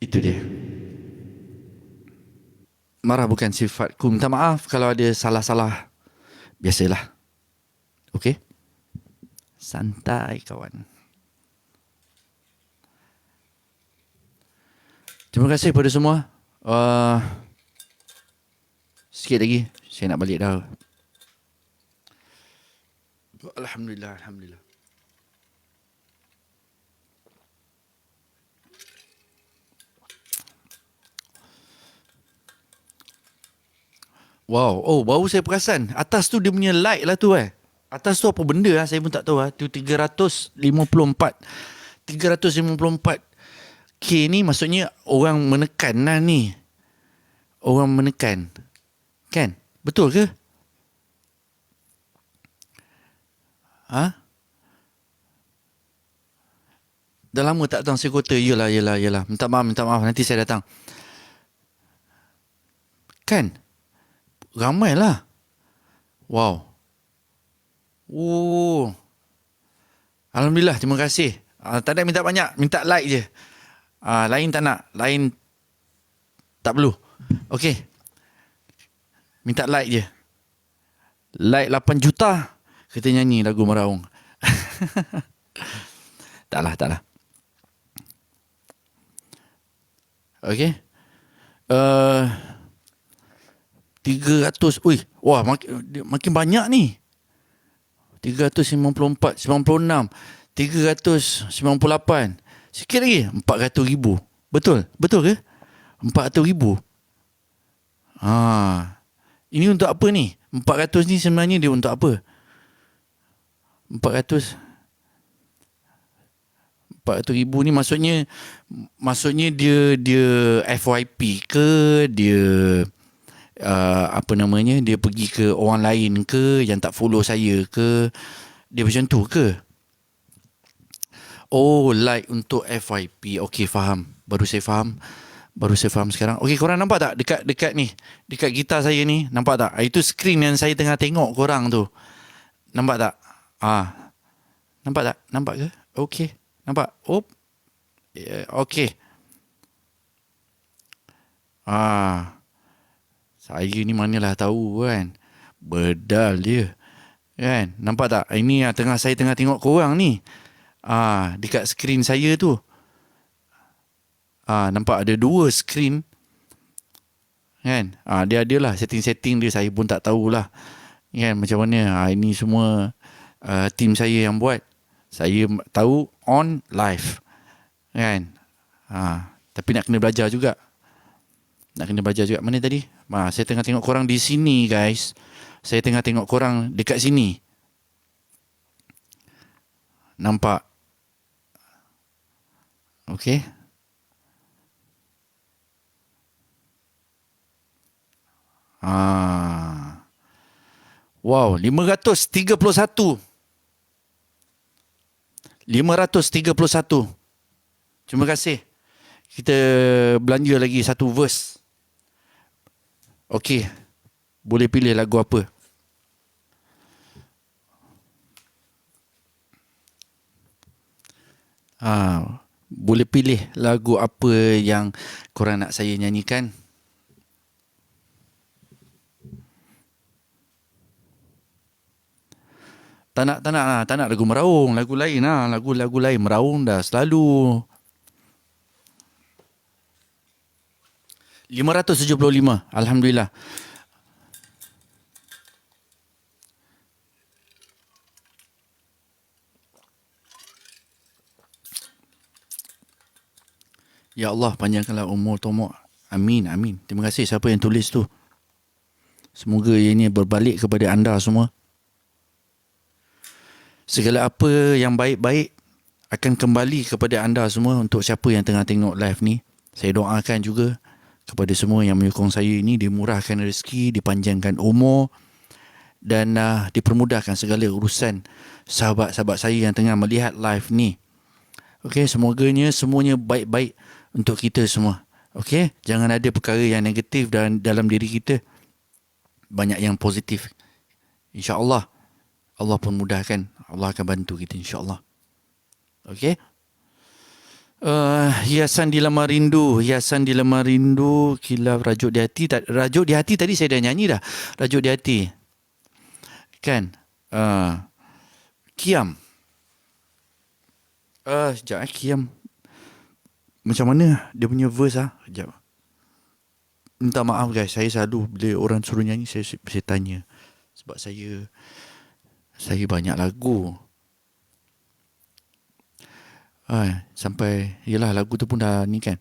Itu dia. Marah bukan sifatku. Minta maaf kalau ada salah-salah. Biasalah. Okey? Santai kawan. Terima kasih kepada semua. Uh, sikit lagi. Saya nak balik dah. Alhamdulillah, Alhamdulillah. Wow, oh baru saya perasan. Atas tu dia punya light lah tu eh. Atas tu apa benda lah saya pun tak tahu lah Tu 354 354 K ni maksudnya orang menekan lah ni. Orang menekan. Kan? Betul ke? Ha? Dah lama tak datang sekota Yelah, yelah, yelah. Minta maaf, minta maaf. Nanti saya datang. Kan? Ramai lah. Wow. Oh. Alhamdulillah, terima kasih. Uh, tak ada minta banyak, minta like je. Uh, lain tak nak, lain tak perlu. Okay. Minta like je. Like 8 juta, kita nyanyi lagu Meraung. taklah, taklah. Okay. Uh, 300 Ui Wah makin, makin banyak ni. 394 96 398 Sikit lagi 400 ribu. Betul? Betul ke? 400 ribu. Ha. Ini untuk apa ni? 400 ni sebenarnya dia untuk apa? 400 400 ribu ni maksudnya maksudnya dia dia FYP ke? Dia uh, apa namanya dia pergi ke orang lain ke yang tak follow saya ke dia macam tu ke? Oh like untuk FYP okey faham. Baru saya faham. Baru saya faham sekarang. Okey korang nampak tak dekat dekat ni? Dekat gitar saya ni nampak tak? Itu screen yang saya tengah tengok korang tu. Nampak tak? Ah. Nampak tak? Nampak ke? Okey. Nampak? Oh. Yeah, okey. Ah saya ni manalah tahu kan. Bedal dia. Kan? Nampak tak? Ini yang tengah saya tengah tengok korang ni. Ah, dekat skrin saya tu. Ah, nampak ada dua skrin. Kan? Ah, dia ada lah setting-setting dia saya pun tak tahulah. Kan macam mana? Ah, ini semua uh, tim saya yang buat. Saya tahu on live. Kan? Ah, tapi nak kena belajar juga. Nak kena belajar juga. Mana tadi? Ma, saya tengah tengok korang di sini guys. Saya tengah tengok korang dekat sini. Nampak? Okay. Ah. Wow, 531. 531. Terima kasih. Kita belanja lagi satu verse. Okey. Boleh pilih lagu apa? Ah, boleh pilih lagu apa yang korang nak saya nyanyikan? Tak nak, tak nak, ah, tak nak lagu meraung, lagu lain lah, lagu-lagu lain meraung dah selalu 575 Alhamdulillah. Ya Allah panjangkanlah umur Tomok. Amin amin. Terima kasih. Siapa yang tulis tu? Semoga ini berbalik kepada anda semua. Segala apa yang baik-baik Akan kembali kepada anda semua Untuk siapa yang tengah tengok live ni. Saya doakan juga kepada semua yang menyokong saya ini dimurahkan rezeki, dipanjangkan umur dan uh, dipermudahkan segala urusan sahabat-sahabat saya yang tengah melihat live ni. Okey, semoganya semuanya baik-baik untuk kita semua. Okey, jangan ada perkara yang negatif dalam dalam diri kita. Banyak yang positif. Insya-Allah Allah pun mudahkan. Allah akan bantu kita insya-Allah. Okey. Uh, hiasan di lemah rindu, hiasan di lemah rindu, kilaf rajuk di hati. Rajuk di hati tadi saya dah nyanyi dah. Rajuk di hati. Kan? Uh, kiam. Uh, sekejap eh, kiam. Macam mana dia punya verse ah? Sekejap. Minta maaf guys, saya selalu bila orang suruh nyanyi saya saya tanya. Sebab saya saya banyak lagu. Ah, sampai yalah lagu tu pun dah ni kan.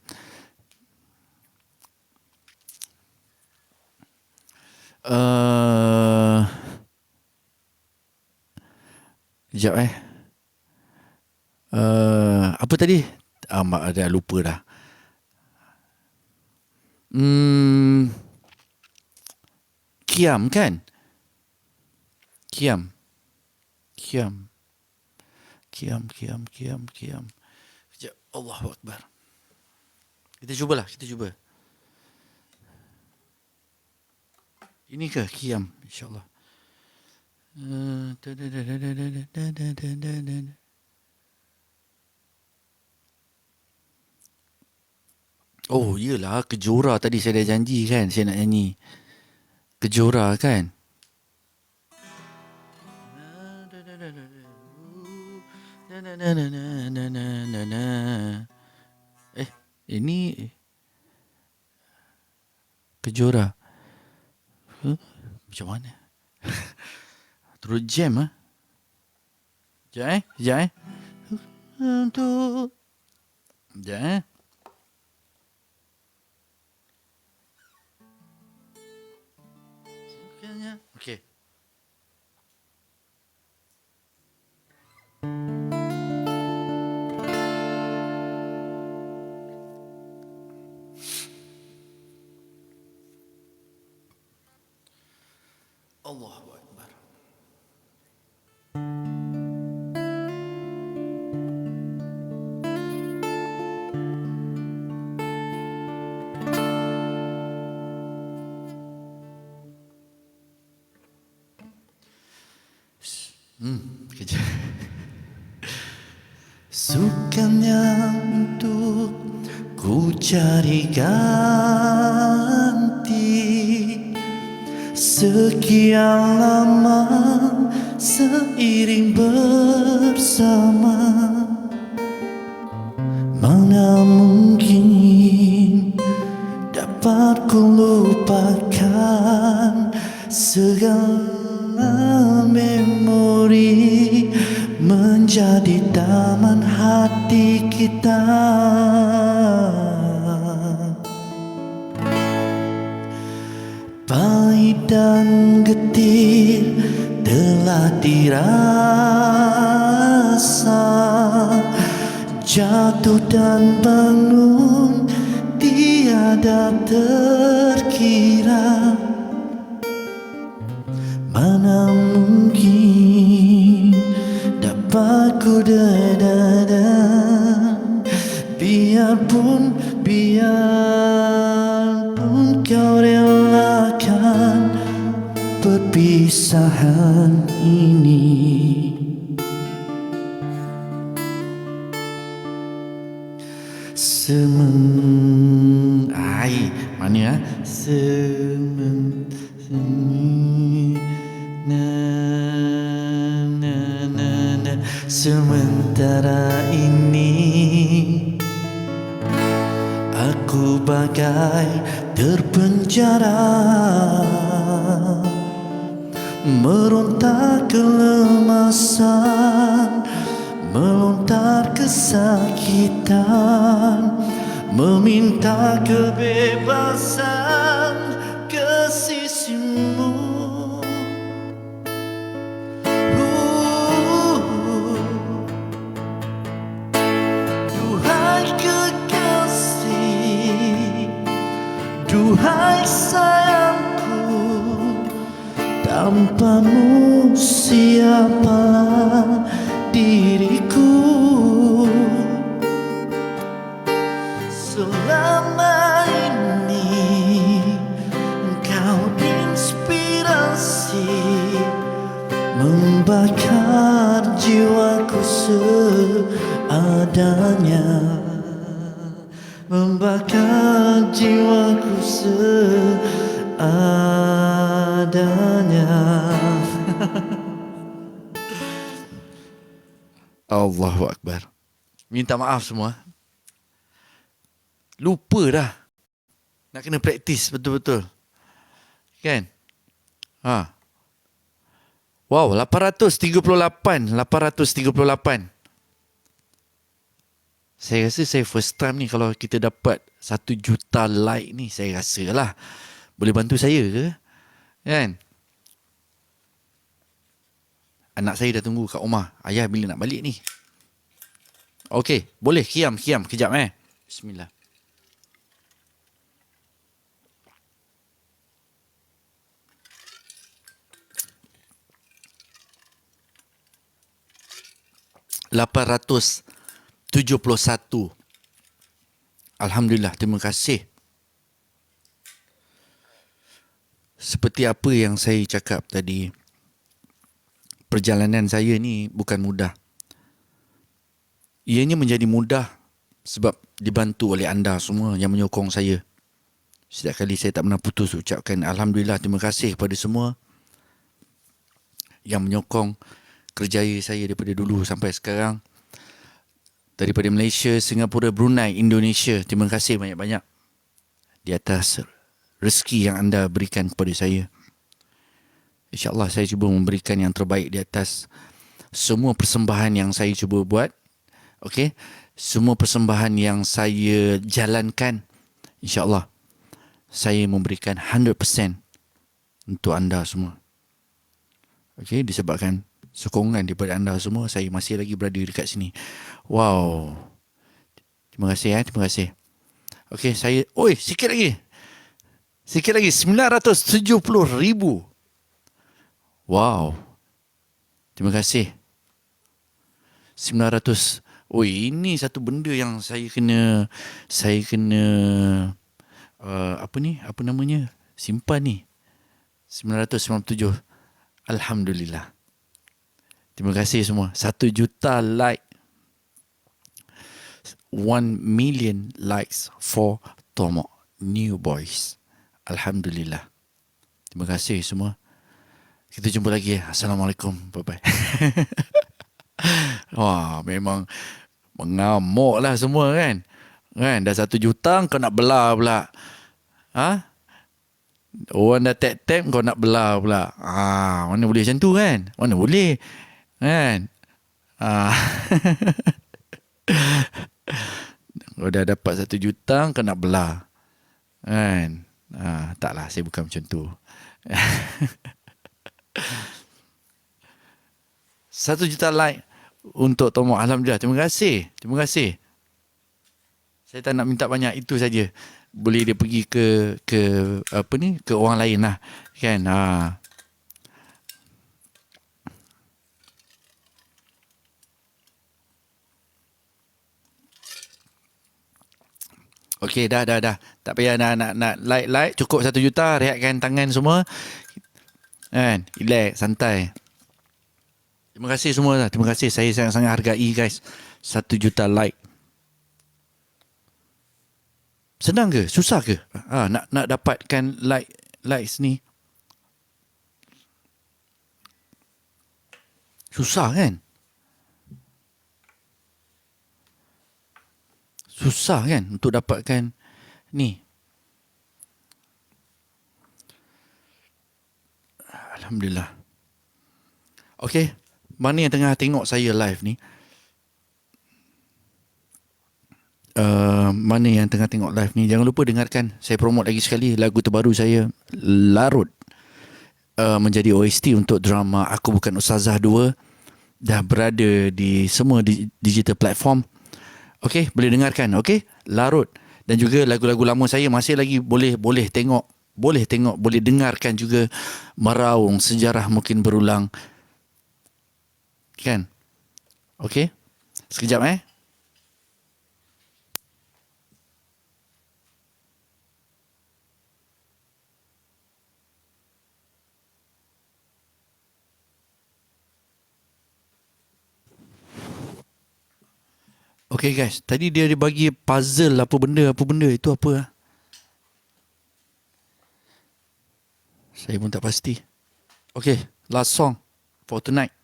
Uh, Sekejap eh. Uh, apa tadi? Ah, mak ada lupa dah. Hmm, Kiam kan? Kiam. Kiam. Kiam, kiam, kiam, kiam. Allahu Akbar. Kita cubalah, kita cuba. Ini ke kiam insyaAllah. Oh, iyalah kejora tadi saya dah janji kan saya nak nyanyi. Kejora kan? Eh, ini kejora. Huh? Macam mana? Terus jam ah. Sekejap eh, sekejap eh. Untuk Sekejap eh. Allahu Akbar. Hmm, kejap. Sukanya untuk ku cari ganti Sekian lama seiring bersama Mana mungkin dapat ku lupakan Segala memori menjadi taman hati kita telah dirasa Jatuh dan bangun tiada terkira Mana mungkin dapat ku dedam Biarpun, biarpun Perpisahan ini Semen Ai Mana ya Semen Semen na, na, na, na. Sementara Tanpamu siapalah diriku? Selama ini Engkau inspirasi Membakar jiwaku seadanya. Membakar jiwaku seadanya Allahu Akbar. Minta maaf semua. Lupa dah. Nak kena praktis betul-betul. Kan? Ha. Wow 838 838 saya rasa saya first time ni kalau kita dapat satu juta like ni saya rasa lah boleh bantu saya ke? Kan anak saya dah tunggu kat rumah. Ayah bila nak balik ni? Okey, boleh. Kiam kiam. Kejap eh. Bismillah. Lapan ratus 71. Alhamdulillah, terima kasih. Seperti apa yang saya cakap tadi, perjalanan saya ni bukan mudah. Ianya menjadi mudah sebab dibantu oleh anda semua yang menyokong saya. Setiap kali saya tak pernah putus ucapkan Alhamdulillah, terima kasih kepada semua yang menyokong kerjaya saya daripada dulu sampai sekarang daripada Malaysia, Singapura, Brunei, Indonesia. Terima kasih banyak-banyak di atas rezeki yang anda berikan kepada saya. InsyaAllah saya cuba memberikan yang terbaik di atas semua persembahan yang saya cuba buat. Okey, semua persembahan yang saya jalankan, insyaAllah saya memberikan 100% untuk anda semua. Okey, disebabkan sokongan daripada anda semua saya masih lagi berada dekat sini. Wow. Terima kasih ya, terima kasih. Okey, saya oi, sikit lagi. Sikit lagi 970 ribu. Wow. Terima kasih. 900 Oi, ini satu benda yang saya kena saya kena uh, apa ni? Apa namanya? Simpan ni. 997. Alhamdulillah. Terima kasih semua. Satu juta like. One million likes for Tomo New Boys. Alhamdulillah. Terima kasih semua. Kita jumpa lagi. Assalamualaikum. Bye-bye. Wah, memang mengamuk lah semua kan. Kan, dah satu juta kau nak belah pula. Ha? Orang dah tap-tap kau nak belah pula. Ah, mana boleh macam tu kan? Mana boleh? Kan? Ah. Kalau dah dapat satu juta, kau nak belah. Kan? Ah, taklah, saya bukan macam tu. satu juta like untuk Tomo. Alhamdulillah. Terima kasih. Terima kasih. Saya tak nak minta banyak. Itu saja. Boleh dia pergi ke ke apa ni ke orang lain lah. Kan? Ah. Okey, dah, dah, dah. Tak payah nak, nak, nak like, like. Cukup satu juta, rehatkan tangan semua. Kan? Relax, santai. Terima kasih semua. Terima kasih. Saya sangat-sangat hargai, guys. Satu juta like. Senang ke? Susah ke? Ha, nak nak dapatkan like likes ni. Susah kan? susah kan untuk dapatkan ni. Alhamdulillah. Okey, mana yang tengah tengok saya live ni? Uh, mana yang tengah tengok live ni? Jangan lupa dengarkan. Saya promote lagi sekali Lagu terbaru saya Larut. Uh, Menjadi OST untuk drama Aku Bukan Ustazah 2 Dah berada di semua digital platform. Okey, boleh dengarkan. Okey, larut. Dan juga lagu-lagu lama saya masih lagi boleh boleh tengok, boleh tengok, boleh dengarkan juga meraung sejarah mungkin berulang. Kan? Okey. Sekejap eh. Okay guys, tadi dia ada bagi puzzle apa benda, apa benda. Itu apa lah? Saya pun tak pasti. Okay, last song for tonight.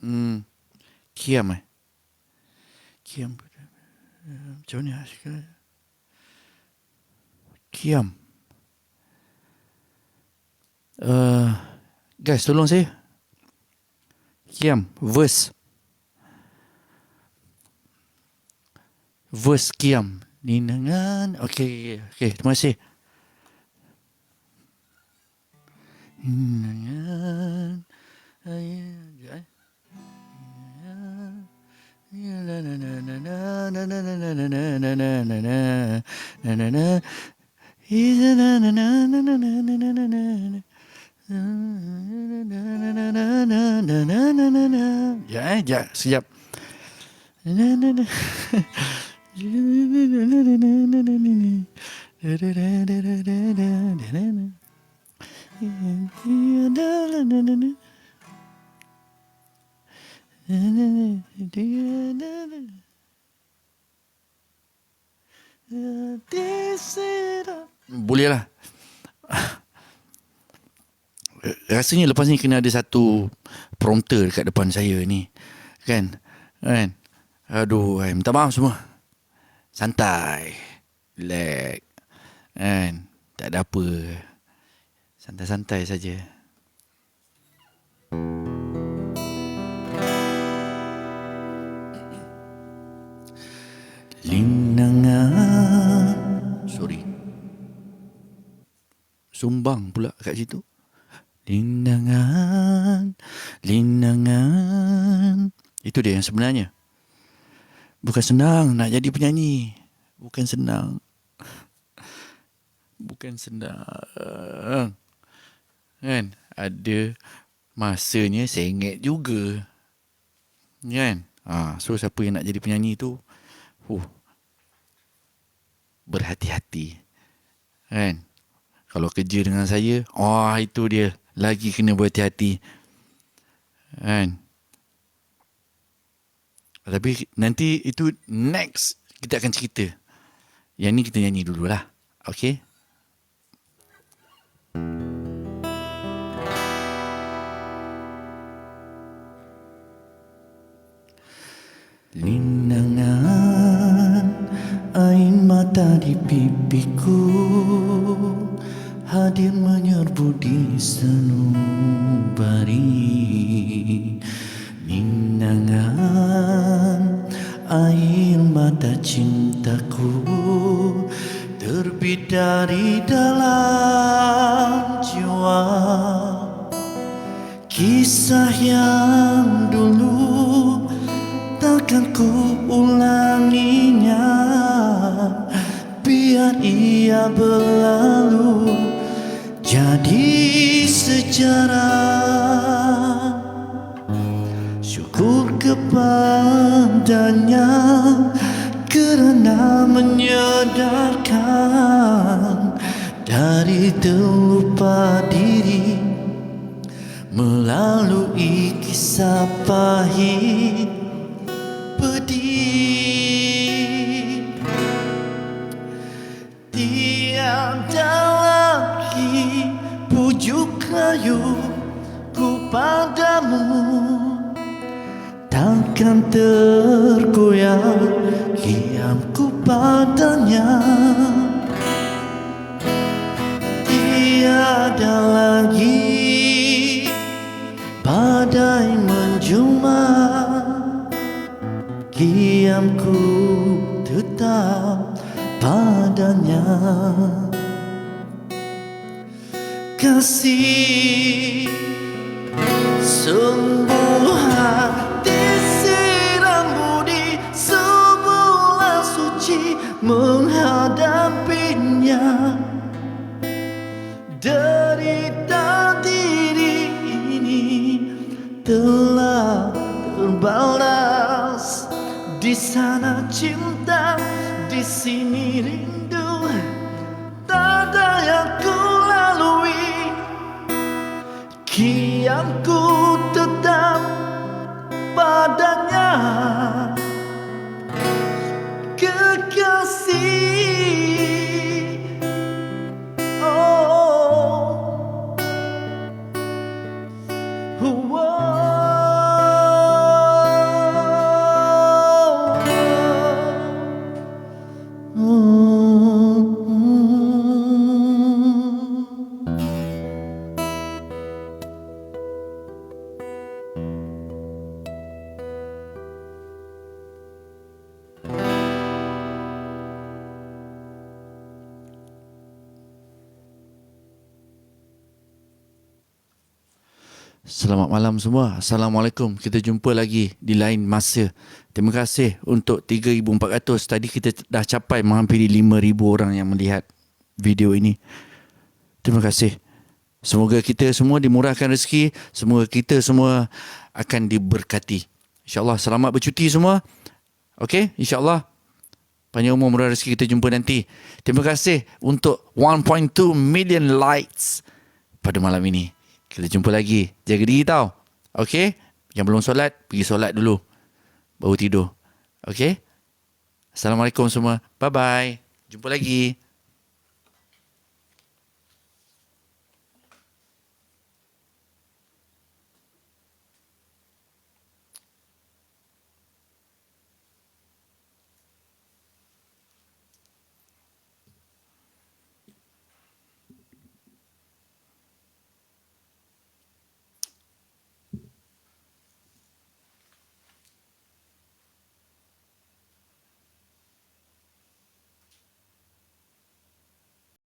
Hmm, Kiam eh? Kiam. Macam mana? Kiam. Uh, guys, tolong saya. Kiam, verse. Verse Kiam. Ninangan. Okay, okay, terima kasih. Ya, Yeah ya, siap. Rasanya lepas ni kena ada satu prompter dekat depan saya ni. Kan? Kan? Aduh ay, Minta maaf semua. Santai. Relax. Kan? Tak ada apa. Santai-santai saja. Linangan. Sorry. Sumbang pula kat situ Linangan Linangan. Itu dia yang sebenarnya. Bukan senang nak jadi penyanyi. Bukan senang. Bukan senang. Kan? Ada Masanya sengit juga. Kan? Ha, So siapa yang nak jadi penyanyi tu? Uh, Berhati-hati. Kan? Kalau kerja dengan saya Oh itu dia Lagi kena berhati-hati. Kan? Tapi nanti itu Next Kita akan cerita. Yang ni kita nyanyi dululah. Okay Linangan air mata di pipiku Hadir menyerbu di sanubari Linangan air mata cintaku Terbit dari dalam kepadanya kerana menyadarkan Dari terlupa diri Melalui kisah pahit pedih. Tiada lagi pujuk rayu ku padamu Takkan tergoyah kiamku padanya. Tiada lagi badai menjuma Kiamku tetap padanya. Kasih Sembuh menghadapinya. Derita diri ini telah terbalas. Di sana cinta, di sini rindu. Tak ada yang ku lalui. Kiamku tetap padanya Selamat malam semua. Assalamualaikum. Kita jumpa lagi di lain masa. Terima kasih untuk 3,400. Tadi kita dah capai menghampiri 5,000 orang yang melihat video ini. Terima kasih. Semoga kita semua dimurahkan rezeki. Semoga kita semua akan diberkati. InsyaAllah selamat bercuti semua. Okey, insyaAllah. Panjang umur murah rezeki kita jumpa nanti. Terima kasih untuk 1.2 million likes pada malam ini. Kita jumpa lagi. Jaga diri tau. Okey? Yang belum solat, pergi solat dulu. Baru tidur. Okey? Assalamualaikum semua. Bye-bye. Jumpa lagi.